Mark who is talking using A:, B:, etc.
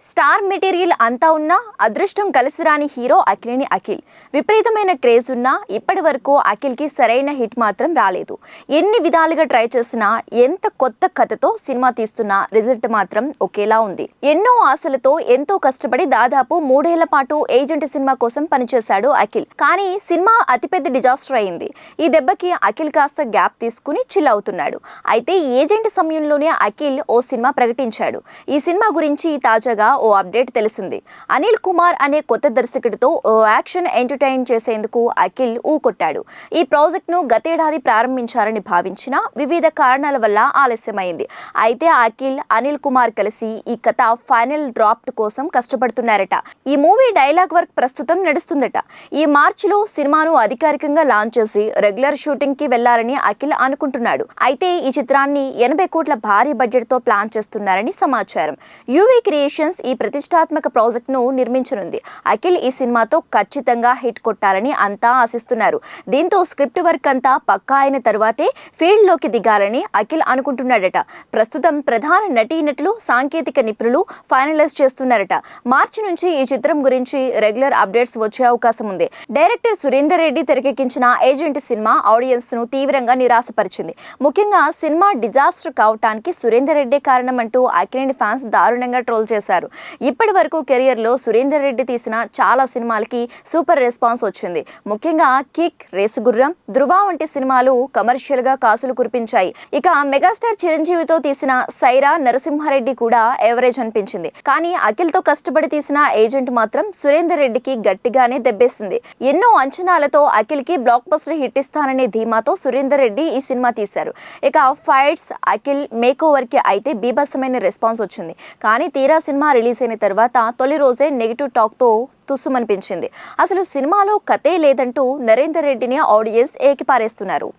A: Star material అంతా ఉన్నా అదృష్టం కలిసి రాని హీరో అఖిల్ని అఖిల్. విపరీతమైన క్రేజ్ ఉన్నా ఇప్పటి వరకు అఖిల్కి సరైన హిట్ మాత్రం రాలేదు. ఎన్ని విధాలుగా ట్రై చేసినా ఎంత కొత్త కథతో సినిమా తీస్తున్నా రిజల్ట్ మాత్రం ఒకేలా ఉంది. ఎన్నో ఆశలతో ఎంతో కష్టపడి దాదాపు మూడేళ్ళ పాటు ఏజెంట్ సినిమా కోసం పనిచేశాడు అఖిల్. కానీ సినిమా అతిపెద్ద డిజాస్టర్ అయింది. ఈ దెబ్బకి అఖిల్ కాస్త గ్యాప్ తీసుకుని చిల్ అవుతున్నాడు. అయితే ఏజెంట్ సమయంలోనే అఖిల్ ఓ సినిమా ప్రకటించాడు. ఈ సినిమా గురించి తాజాగా ఓ అప్డేట్ తెలిసింది. అనిల్ కుమార్ అనే కొత్త దర్శకుడితో ఓ యాక్షన్ ఎంటర్టైన్ చేసేందుకు అఖిల్ ఊకొట్టాడు. ఈ ప్రాజెక్ట్ను గతేడాది ప్రారంభించారని భావించిన వివిధ కారణాల వల్ల ఆలస్యమైంది. అయితే అఖిల్ అనిల్ కుమార్ కలిసి ఈ కథ ఫైనల్ డ్రాఫ్ట్ కోసం కష్టపడుతున్నారట. ఈ మూవీ డైలాగ్ వర్క్ ప్రస్తుతం నడుస్తుందట. ఈ మార్చిలో సినిమాను అధికారికంగా లాంచ్ చేసి రెగ్యులర్ షూటింగ్కి వెళ్ళాలని అఖిల్ అనుకుంటున్నాడు. అయితే ఈ చిత్రాన్ని ఎనభై కోట్ల భారీ బడ్జెట్తో ప్లాన్ చేస్తున్నారని సమాచారం. యూవీ క్రియేషన్స్ ఈ ప్రతిష్టాత్మక ప్రాజెక్టును నిర్మించనుంది. అఖిల్ ఈ సినిమాతో ఖచ్చితంగా హిట్ కొట్టాలని అంతా ఆశిస్తున్నారు. దీంతో స్క్రిప్ట్ వర్క్ అంతా పక్కా అయిన తరువాతే ఫీల్డ్లోకి దిగాలని అఖిల్ అనుకుంటున్నాడట. ప్రస్తుతం ప్రధాన నటీనటులు సాంకేతిక నిపుణులు ఫైనలైజ్ చేస్తున్నారట. మార్చి నుంచి ఈ చిత్రం గురించి రెగ్యులర్ అప్డేట్స్ వచ్చే అవకాశం ఉంది. డైరెక్టర్ సురేందర్ రెడ్డి తెరకెక్కించిన ఏజెంట్ సినిమా ఆడియన్స్ను తీవ్రంగా నిరాశపరిచింది. ముఖ్యంగా సినిమా డిజాస్టర్ కావటానికి సురేందర్ రెడ్డి కారణం అంటూ అఖిలని ఫ్యాన్స్ దారుణంగా ట్రోల్ చేశారు. ఇప్పటి వరకు కెరియర్లో సురేందర్ రెడ్డి తీసిన చాలా సినిమాలకి సూపర్ రెస్పాన్స్ వచ్చింది. ముఖ్యంగా కిక్ రేసుగుర్రం ధృవ వంటి సినిమాలు కమర్షియల్గా కాసులు కురిపించాయి. ఇక మెగాస్టార్ చిరంజీవితో తీసిన సైరా నరసింహారెడ్డి కూడా ఎవరేజ్ అనిపించింది. కానీ అఖిల్తో కష్టపడి తీసిన ఏజెంట్ మాత్రం సురేందర్ రెడ్డికి గట్టిగానే దెబ్బేసింది. ఎన్నో అంచనాలతో అఖిల్కి బ్లాక్ బస్టర్ హిట్ ఇస్తాననే ధీమాతో సురేందర్ రెడ్డి ఈ సినిమా తీశారు. ఇక ఫైట్స్ అఖిల్ మేకోవర్కి కి అయితే బీభత్సమైన రెస్పాన్స్ వచ్చింది. కానీ తీరా సినిమా రిలీజ్ అయిన తర్వాత తొలి రోజే నెగిటివ్ టాక్తో తుస్సుమనిపించింది అసలు సినిమాలో కథే లేదంటూ నరేందర్ రెడ్డిని ఆడియన్స్ ఏకిపారేస్తున్నారు.